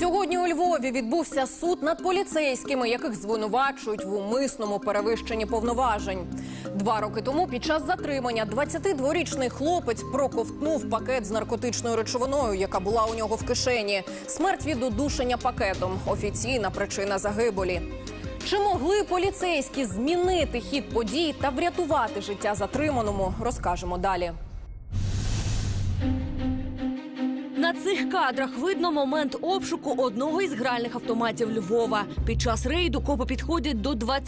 Сьогодні у Львові відбувся суд над поліцейськими, яких звинувачують в умисному перевищенні повноважень. Два роки тому під час затримання 22-річний хлопець проковтнув пакет з наркотичною речовиною, яка була у нього в кишені. Смерть від удушення пакетом. Офіційна причина загибелі. Чи могли поліцейські змінити хід подій та врятувати життя затриманому? Розкажемо далі. На цих кадрах видно момент обшуку одного із гральних автоматів Львова. Під час рейду копи підходять до 20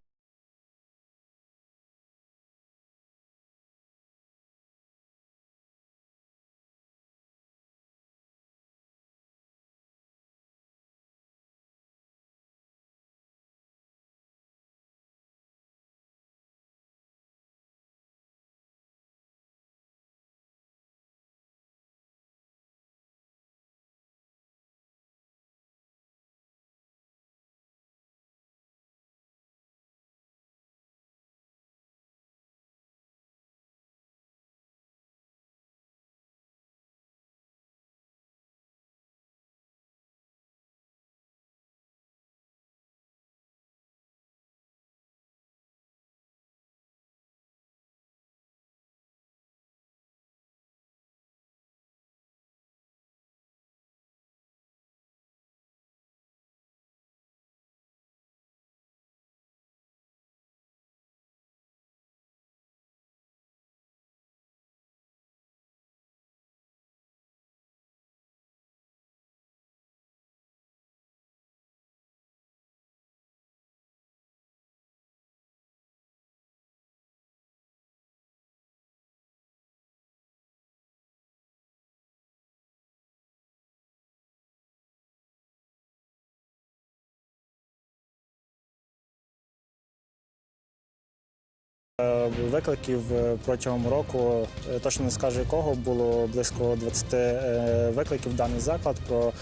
Викликів е, протягом року, е, точно не скажу якого, було близько 20 е, викликів в даний заклад про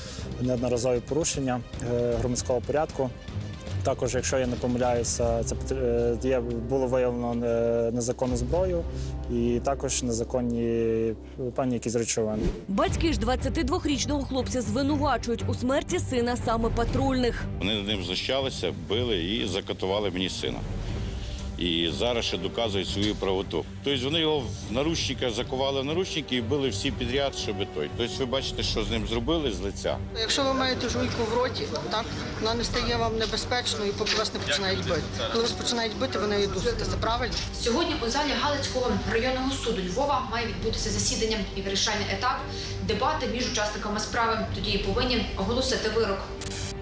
неодноразові порушення е, громадського порядку. Також, якщо я не помиляюся, це е, є, було виявлено е, незаконну зброю і також незаконні певні якісь речовини. Батьки ж 22-річного хлопця звинувачують у смерті сина саме патрульних. Вони над ним знущалися, били і закатували мені сина. І зараз ще доказують свою правоту. Тобто вони його в наручника закували в наручники і били всі підряд, щоб той. Тобто ви бачите, що з ним зробили з лиця. Якщо ви маєте жуйку в роті, так вона не стає вам небезпечною, поки вас не починають бити. Коли вас починають бити, ви нею дусите. Це правильно? Сьогодні у залі Галицького районного суду Львова має відбутися засідання і вирішальний етап дебати між учасниками справи. Тоді повинні оголосити вирок.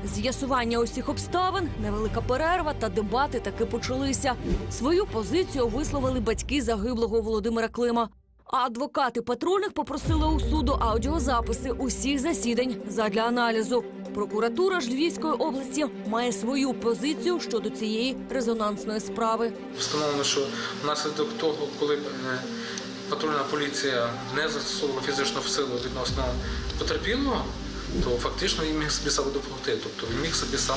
З'ясування усіх обставин, невелика перерва та дебати таки почалися. Свою позицію висловили батьки загиблого Володимира Клима. А адвокати патрульних попросили у суду аудіозаписи усіх засідань задля аналізу. Прокуратура ж Львівської області має свою позицію щодо цієї резонансної справи. Встановлено, що внаслідок того, коли е, патрульна поліція не застосовувала фізичну силу відносно потерпілого, то фактично він міг собі сам допомогти. Тобто він міг собі сам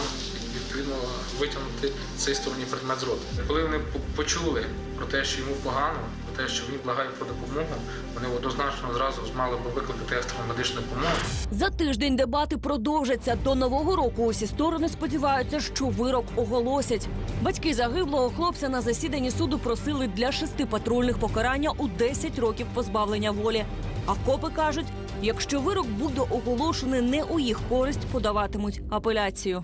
відповідно витягнути цей сторонній предмет з рота. Коли вони почули про те, що йому погано, про те, що він благає про допомогу, вони однозначно зразу мали би викликати екстрену медичну допомогу. За тиждень дебати продовжаться. До нового року усі сторони сподіваються, що вирок оголосять. Батьки загиблого хлопця на засіданні суду просили для шести патрульних покарання у 10 років позбавлення волі. А копи кажуть, якщо вирок буде оголошений не у їх користь, подаватимуть апеляцію.